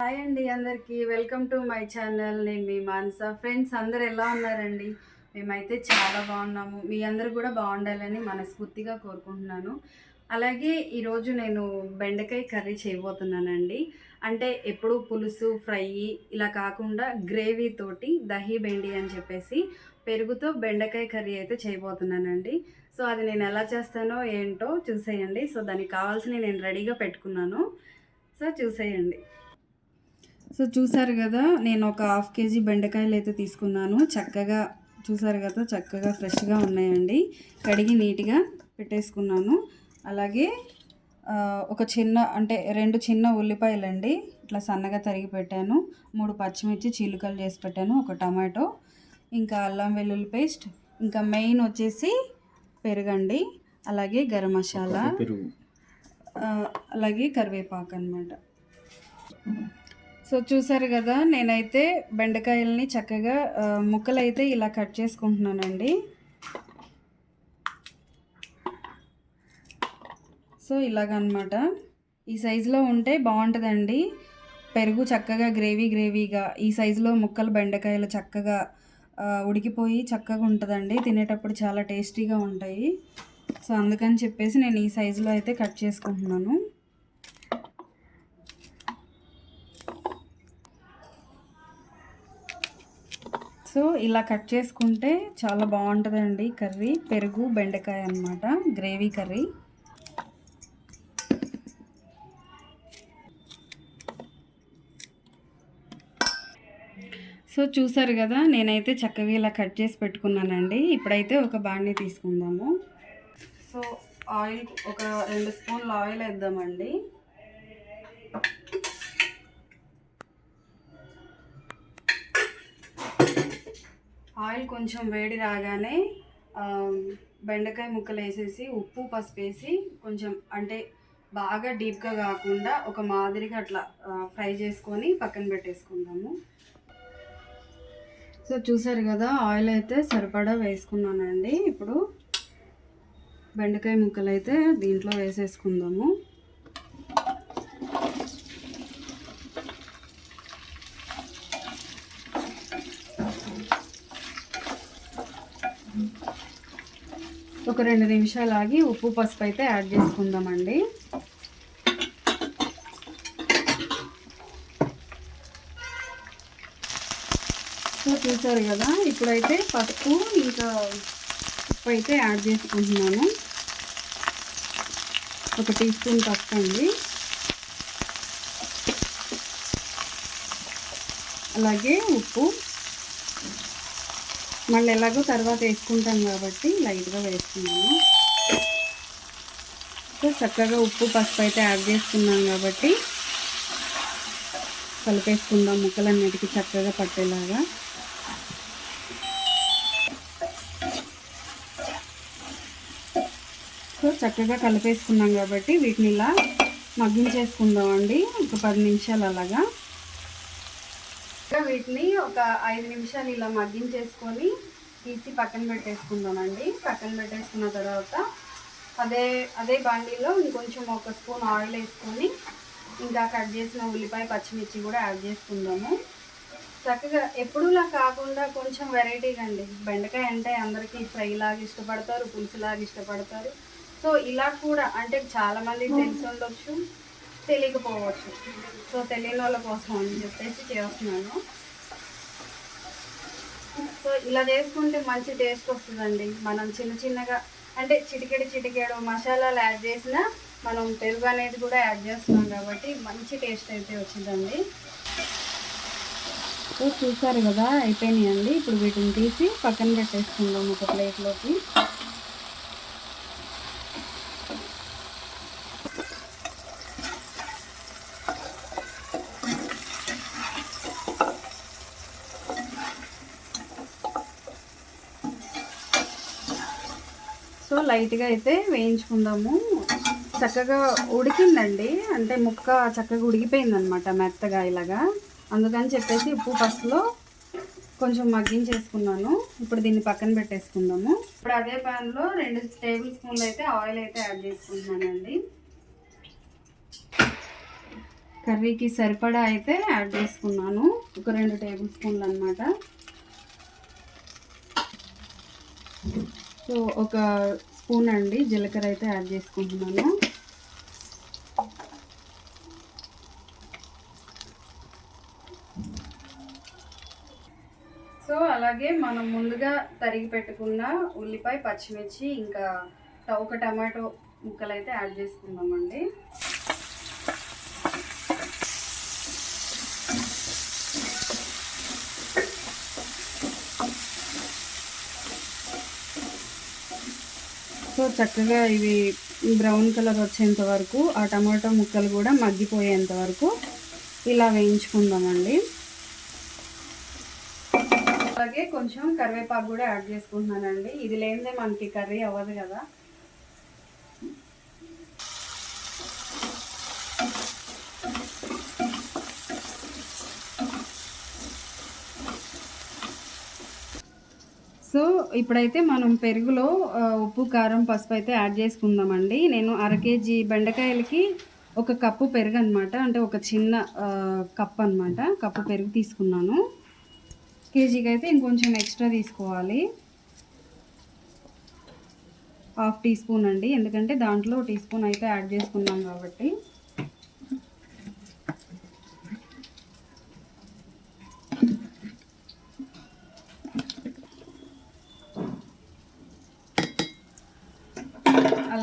Hi అండి అందరికీ. Welcome to my channel. నేను మీ మాన్స. ఫ్రెండ్స్ అందరు ఎలా ఉన్నారండి? మేమైతే చాలా బాగున్నాము. మీ అందరు కూడా బాగుండాలని మనస్ఫూర్తిగా కోరుకుంటున్నాను. అలాగే ఈరోజు నేను బెండకాయ కర్రీ చేయబోతున్నానండి. అంటే ఎప్పుడు పులుసు ఫ్రై ఇలా కాకుండా గ్రేవీ తోటి దహీ బెండి అని చెప్పేసి పెరుగుతో బెండకాయ కర్రీ అయితే చేయబోతున్నానండి. సో అది నేను ఎలా చేస్తానో ఏంటో చూసేయండి. సో దానికి కావాల్సిన నేను రెడీగా పెట్టుకున్నాను. సో చూసేయండి. సో చూసారు కదా నేను ఒక హాఫ్ కేజీ బెండకాయలు అయితే తీసుకున్నాను. చక్కగా చూసారు కదా చక్కగా ఫ్రెష్గా ఉన్నాయండి. కడిగి నీట్గా పెట్టేసుకున్నాను. అలాగే ఒక చిన్న అంటే రెండు చిన్న ఉల్లిపాయలండి. ఇట్లా సన్నగా తరిగి పెట్టాను. మూడు పచ్చిమిర్చి చీలికలు చేసి పెట్టాను. ఒక టమాటో ఇంకా అల్లం వెల్లుల్లి పేస్ట్ ఇంకా మెయిన్ వచ్చేసి పెరుగండి. అలాగే గరం మసాలా అలాగే కరివేపాకు అనమాట సో చూసారు కదా నేనైతే బెండకాయలని చక్కగా ముక్కలైతే ఇలా కట్ చేసుకుంటున్నానండి. సో ఇలాగనమాట. ఈ సైజులో ఉంటే బాగుంటుందండి. పెరుగు చక్కగా గ్రేవీ గ్రేవీగా ఈ సైజులో ముక్కలు బెండకాయలు చక్కగా ఉడికిపోయి చక్కగా ఉంటుందండి. తినేటప్పుడు చాలా టేస్టీగా ఉంటాయి. సో అందుకని చెప్పేసి నేను ఈ సైజులో అయితే కట్ చేసుకుంటున్నాను. సో ఇలా కట్ చేసుకుంటే చాలా బాగుంటుందండి కర్రీ. పెరుగు బెండకాయ అన్నమాట గ్రేవీ కర్రీ. సో చూసారు కదా నేనైతే చక్కగా ఇలా కట్ చేసి పెట్టుకున్నానండి. ఇప్పుడైతే ఒక బాణీ తీసుకుందాము. సో ఆయిల్ ఒక రెండు స్పూన్ల ఆయిల్ వేద్దామండి. ఆయిల్ కొంచెం వేడి రాగానే బెండకాయ ముక్కలు వేసేసి ఉప్పు పసుపు వేసి కొంచెం అంటే బాగా డీప్గా కాకుండా ఒక మాదిరిగా అట్లా ఫ్రై చేసుకొని పక్కన పెట్టేసుకుందాము. సో చూసారు కదా ఆయిల్ అయితే సరిపడా వేసుకున్నానండి. ఇప్పుడు బెండకాయ ముక్కలు అయితే దీంట్లో వేసేసుకుందాము. ఒక రెండు నిమిషాలు ఆగి ఉప్పు పసుపు అయితే యాడ్ చేసుకుందామండి. సో చూసారు కదా ఇప్పుడైతే పసుపు ఇంకా ఉప్పు అయితే యాడ్ చేసుకుంటున్నాను. ఒక టీ స్పూన్ పసుపు అండి. అలాగే ఉప్పు మళ్ళీ ఎలాగో తర్వాత వేసుకుంటాం కాబట్టి లైట్గా వేసుకున్నాము సో చక్కగా ఉప్పు పసుపు అయితే యాడ్ చేసుకున్నాం కాబట్టి కలిపేసుకుందాం ముక్కలన్నిటికీ చక్కగా పట్టేలాగా. సో చక్కగా కలిపేసుకున్నాం కాబట్టి వీటిని ఇలా మగ్గించేసుకుందామండి. ఒక పది నిమిషాలు అలాగా. వీటిని ఒక ఐదు నిమిషాలు ఇలా మగ్గించేసుకొని తీసి పక్కన పెట్టేసుకుందామండి పక్కన పెట్టేసుకున్న తర్వాత అదే అదే బండిలో ఇంకొంచెం ఒక స్పూన్ ఆయిల్ వేసుకొని ఇంకా కట్ చేసిన ఉల్లిపాయ పచ్చిమిర్చి కూడా యాడ్ చేసుకుందాము. చక్కగా ఎప్పుడులా కాకుండా కొంచెం వెరైటీగా అండి. బెండకాయ అంటే అందరికీ ఫ్రై లాగా ఇష్టపడతారు పులుసు లాగా ఇష్టపడతారు. సో ఇలా కూడా అంటే చాలామంది తెలిసి ఉండొచ్చు. తెలియకపోవచ్చు. సో తెలియని వాళ్ళ కోసం అని చెప్పేసి చేస్తున్నాను. సో ఇలా చేసుకుంటే మంచి టేస్ట్ వస్తుందండి. మనం చిన్న చిన్నగా అంటే చిటికెడు చిటికెడు మసాలాలు యాడ్ చేసినా మనం పెరుగు అనేది కూడా యాడ్ చేస్తున్నాం కాబట్టి మంచి టేస్ట్ అయితే వచ్చిందండి. సో చూసారు కదా అయిపోయినాయండి. ఇప్పుడు వీటిని తీసి పక్కన పెట్టేసుకుందాం ఒక ప్లేట్లోకి. సో లైట్గా అయితే వేయించుకుందాము. చక్కగా ఉడికిందండి. అంటే ముక్క చక్కగా ఉడికిపోయింది అనమాట మెత్తగా ఇలాగా. అందుకని చెప్పేసి ఉప్పు పసుపులో కొంచెం మగ్గించేసుకున్నాను. ఇప్పుడు దీన్ని పక్కన పెట్టేసుకుందాము. ఇప్పుడు అదే ప్యాన్లో రెండు టేబుల్ స్పూన్లు అయితే ఆయిల్ అయితే యాడ్ చేసుకుంటున్నానండి. కర్రీకి సరిపడా అయితే యాడ్ చేసుకున్నాను. ఒక రెండు టేబుల్ స్పూన్లు అనమాట సో ఒక స్పూన్ అండి జీలకర్ర అయితే యాడ్ చేసుకుంటున్నాను. సో అలాగే మనం ముందుగా తరిగి పెట్టుకున్న ఉల్లిపాయ పచ్చిమిర్చి ఇంకా ఒక టమాటో ముక్కలు అయితే యాడ్ చేసుకుందామండి సో చక్కగా ఇవి బ్రౌన్ కలర్ వచ్చేంత వరకు ఆ టమాటో ముక్కలు కూడా మగ్గిపోయేంత వరకు ఇలా వేయించుకుందామండి. అలాగే కొంచెం కరివేపాకు కూడా యాడ్ చేసుకుంటున్నానండి. ఇది లేనిదే మనకి కర్రీ అవ్వదు కదా. సో ఇప్పుడైతే మనం పెరుగులో ఉప్పు కారం పసుపు అయితే యాడ్ చేసుకుందామండి. నేను అర కేజీ బెండకాయలకి ఒక కప్పు పెరుగు అనమాట అంటే ఒక చిన్న కప్ అనమాట కప్పు పెరుగు తీసుకున్నాను. కేజీకి అయితే ఇంకొంచెం ఎక్స్ట్రా తీసుకోవాలి. హాఫ్ టీ స్పూన్ అండి. ఎందుకంటే దాంట్లో టీ స్పూన్ అయితే యాడ్ చేసుకున్నాం కాబట్టి.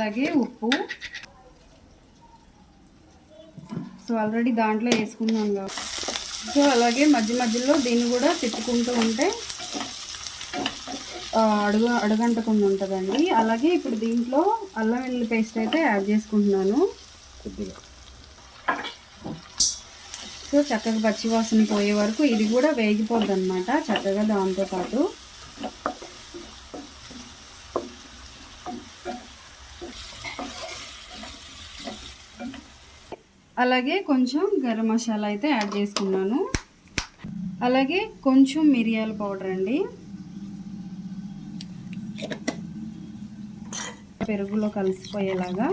అలాగే ఉప్పు. సో ఆల్రెడీ దాంట్లో వేసుకున్నాం కాబట్టి సో అలాగే మధ్య మధ్యలో దీన్ని కూడా తిప్పుకుంటూ ఉంటే అడుగు అడుగంటకుండా ఉంటుందండి. అలాగే ఇప్పుడు దీంట్లో అల్లం వెల్లుల్లి పేస్ట్ అయితే యాడ్ చేసుకుంటున్నాను. కొద్దిగా సో చక్కగా పచ్చివాసన పోయే వరకు ఇది కూడా వేగిపోద్ది అనమాట చక్కగా దాంతో అలాగే కొంచెం గరం మసాలా అయితే యాడ్ చేసుకున్నాను. అలాగే కొంచెం మిరియాల పౌడర్ అండి. పెరుగులో కలిసిపోయేలాగా.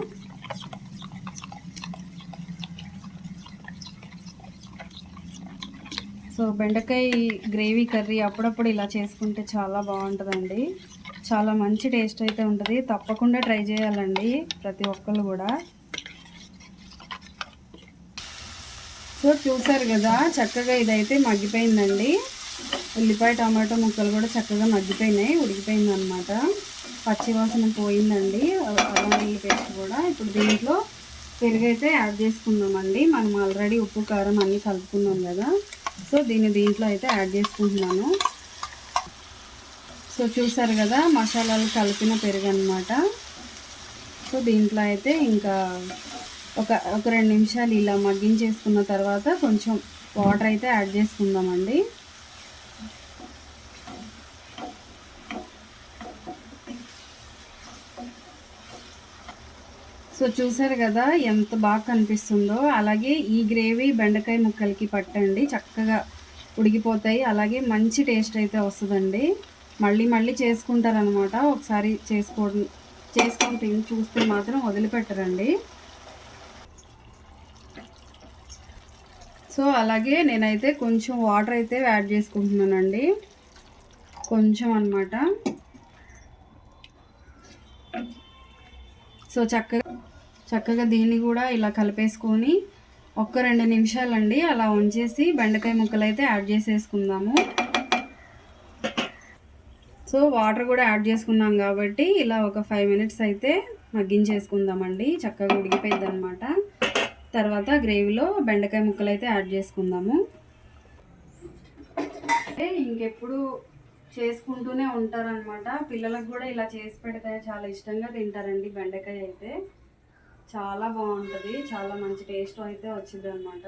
సో బెండకాయ గ్రేవీ కర్రీ అప్పుడప్పుడు ఇలా చేసుకుంటే చాలా బాగుంటుందండి. చాలా మంచి టేస్ట్ అయితే ఉంటుంది. తప్పకుండా ట్రై చేయాలండి ప్రతి ఒక్కరు కూడా. సో చూసారు కదా చక్కగా ఇదైతే మగ్గిపోయిందండి. ఉల్లిపాయ టమాటో ముక్కలు కూడా చక్కగా మగ్గిపోయినాయి ఉడికిపోయింది అనమాట పచ్చివాసన పోయిందండి అల్లం వెల్లుల్లి పేస్ట్ కూడా. ఇప్పుడు దీంట్లో పెరుగు అయితే యాడ్ చేసుకుందామండి. మనం ఆల్రెడీ ఉప్పు కారం అన్నీ కలుపుకున్నాం కదా. సో దీన్ని దీంట్లో అయితే యాడ్ చేసుకుంటున్నాను. సో చూసారు కదా మసాలాలు కలిపిన పెరుగు అనమాట సో దీంట్లో అయితే ఇంకా ఒక ఒక రెండు నిమిషాలు ఇలా మగ్గించేసుకున్న తర్వాత కొంచెం వాటర్ అయితే యాడ్ చేసుకుందామండి. సో చూసారు కదా ఎంత బాగా కనిపిస్తుందో. అలాగే ఈ గ్రేవీ బెండకాయ ముక్కలకి పట్టండి. చక్కగా ఉడికిపోతాయి. అలాగే మంచి టేస్ట్ అయితే వస్తుందండి. మళ్ళీ మళ్ళీ చేసుకుంటారనమాట ఒకసారి చేసుకో చేసుకుంటే తిని చూస్తే మాత్రం వదిలిపెట్టరండి. సో అలాగే నేనైతే కొంచెం వాటర్ అయితే యాడ్ చేసుకుంటున్నానండి. కొంచెం అన్నమాట. సో చక్కగా చక్కగా దీన్ని కూడా ఇలా కలిపేసుకొని ఒక్క రెండు నిమిషాలండి అలా ఉంచేసి బెండకాయ ముక్కలు అయితే యాడ్ చేసేసుకుందాము. సో వాటర్ కూడా యాడ్ చేసుకున్నాం కాబట్టి ఇలా ఒక ఫైవ్ మినిట్స్ అయితే మగ్గించేసుకుందామండి. చక్కగా ఉడికిపోయింది అనమాట తర్వాత గ్రేవీలో బెండకాయ ముక్కలు అయితే యాడ్ చేసుకుందాము. అంటే ఇంకెప్పుడు చేసుకుంటూనే ఉంటారనమాట పిల్లలకు కూడా ఇలా చేసి పెడితే చాలా ఇష్టంగా తింటారండి బెండకాయ అయితే. చాలా బాగుంటుంది చాలా మంచి టేస్ట్ అయితే వచ్చింది అనమాట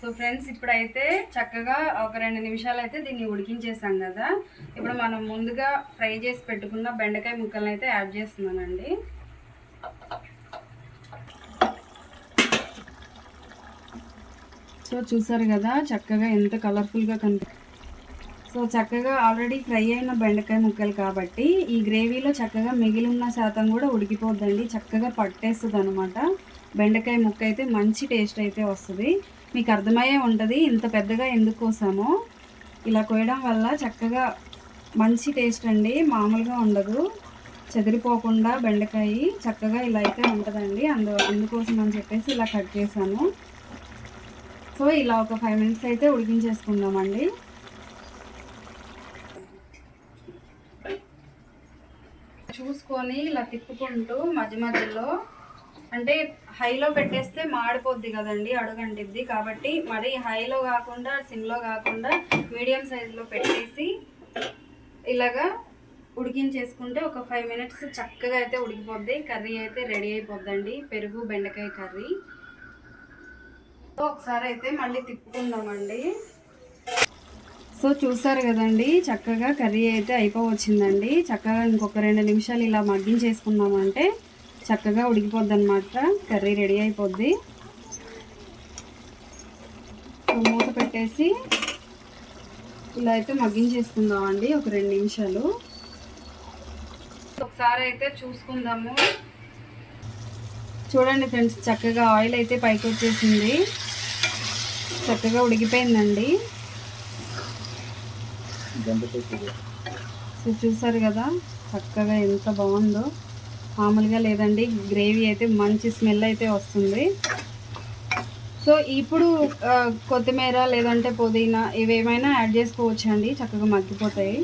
సో ఫ్రెండ్స్ ఇప్పుడైతే చక్కగా ఒక రెండు నిమిషాలు అయితే దీన్ని ఉడికించేసాం కదా. ఇప్పుడు మనం ముందుగా ఫ్రై చేసి పెట్టుకున్న బెండకాయ ముక్కలను అయితే యాడ్ చేస్తున్నానండి. సో చూసారు కదా చక్కగా ఎంత కలర్ఫుల్గా కనిపి సో చక్కగా ఆల్రెడీ ఫ్రై అయిన బెండకాయ ముక్కలు కాబట్టి ఈ గ్రేవీలో చక్కగా మిగిలి ఉన్న శాతం కూడా ఉడికిపోద్దండి. చక్కగా పట్టేస్తుంది అనమాట బెండకాయ ముక్క అయితే మంచి టేస్ట్ అయితే వస్తుంది. మీకు అర్థమయ్యే ఉంటుంది ఇంత పెద్దగా ఎందుకు కోసామో. ఇలా కోయడం వల్ల చక్కగా మంచి టేస్ట్ అండి. మామూలుగా ఉండదు. చెదిరిపోకుండా బెండకాయ చక్కగా ఇలా అయితే ఉంటుందండి. అందు అందుకోసం అని చెప్పేసి ఇలా కట్ చేశాను సో ఇలా ఒక ఫైవ్ మినిట్స్ అయితే ఉడికించేసుకుందామండి. చూసుకొని ఇలా తిప్పుకుంటూ మధ్య మధ్యలో అంటే హైలో పెట్టేస్తే మాడిపోద్ది కదండి అడుగంటిద్ది. కాబట్టి మరి హైలో కాకుండా సిమ్లో కాకుండా మీడియం సైజులో పెట్టేసి ఇలాగా ఉడికించేసుకుంటే ఒక ఫైవ్ మినిట్స్ చక్కగా అయితే ఉడికిపోద్ది. కర్రీ అయితే రెడీ అయిపోద్దండి. పెరుగు బెండకాయ కర్రీ. ఒకసారి అయితే మళ్ళీ తిప్పుకుందామండి. సో చూసారు కదండి చక్కగా కర్రీ అయితే అయిపోవచ్చిందండి. చక్కగా ఇంకొక రెండు నిమిషాలు ఇలా మగ్గించేసుకున్నామంటే చక్కగా ఉడికిపోద్ది అనమాట కర్రీ రెడీ అయిపోద్ది. మూత పెట్టేసి ఇలా అయితే మగ్గించేసుకుందామండి ఒక రెండు నిమిషాలు. ఒకసారి అయితే చూసుకుందాము. చూడండి ఫ్రెండ్స్ చక్కగా ఆయిల్ అయితే పైకి వచ్చేసింది చక్కగా ఉడికిపోయిందండి. సో చూసారు కదా చక్కగా ఎంత బాగుందో. మామూలుగా లేదండి గ్రేవీ అయితే మంచి స్మెల్ అయితే వస్తుంది. సో ఇప్పుడు కొత్తిమీర లేదంటే పుదీనా ఇవేమైనా యాడ్ చేసుకోవచ్చు అండి చక్కగా మగ్గిపోతాయి.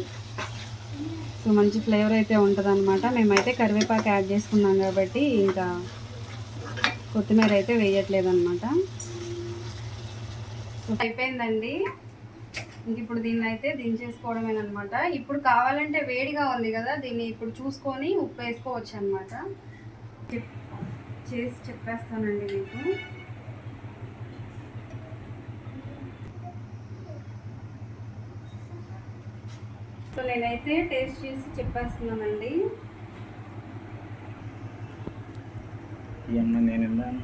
సో మంచి ఫ్లేవర్ అయితే ఉంటుంది అనమాట మేమైతే కరివేపాకు యాడ్ చేసుకున్నాం కాబట్టి ఇంకా కొత్తిమీర అయితే వేయట్లేదు అనమాట అయిపోయిందండి. ఇంక ఇప్పుడు దీన్ని అయితే దించేసుకోవడమేనమాట ఇప్పుడు కావాలంటే వేడిగా ఉంది కదా దీన్ని ఇప్పుడు చూసుకొని ఉప్పు వేసుకోవచ్చు అనమాట చేసి చెప్పేస్తానండి మీకు. సో నేనైతే టేస్ట్ చేసి చెప్పేస్తున్నానండి. నేను వెళ్ళాను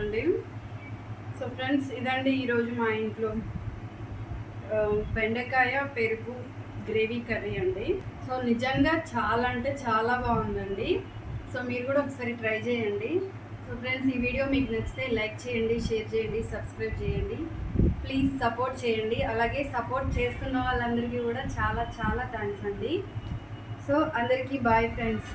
అండి సో ఫ్రెండ్స్ ఇదండి ఈరోజు మా ఇంట్లో. బెండకాయ పెరుగు గ్రేవీ కర్రీ అండి. సో నిజంగా చాలా అంటే చాలా బాగుందండి. సో మీరు కూడా ఒకసారి ట్రై చేయండి. సో ఫ్రెండ్స్ ఈ వీడియో మీకు నచ్చితే లైక్ చేయండి షేర్ చేయండి సబ్స్క్రైబ్ చేయండి. ప్లీజ్ సపోర్ట్ చేయండి. అలాగే సపోర్ట్ చేస్తున్న వాళ్ళందరికీ కూడా చాలా చాలా థ్యాంక్స్ అండి. సో అందరికీ బాయ్ ఫ్రెండ్స్.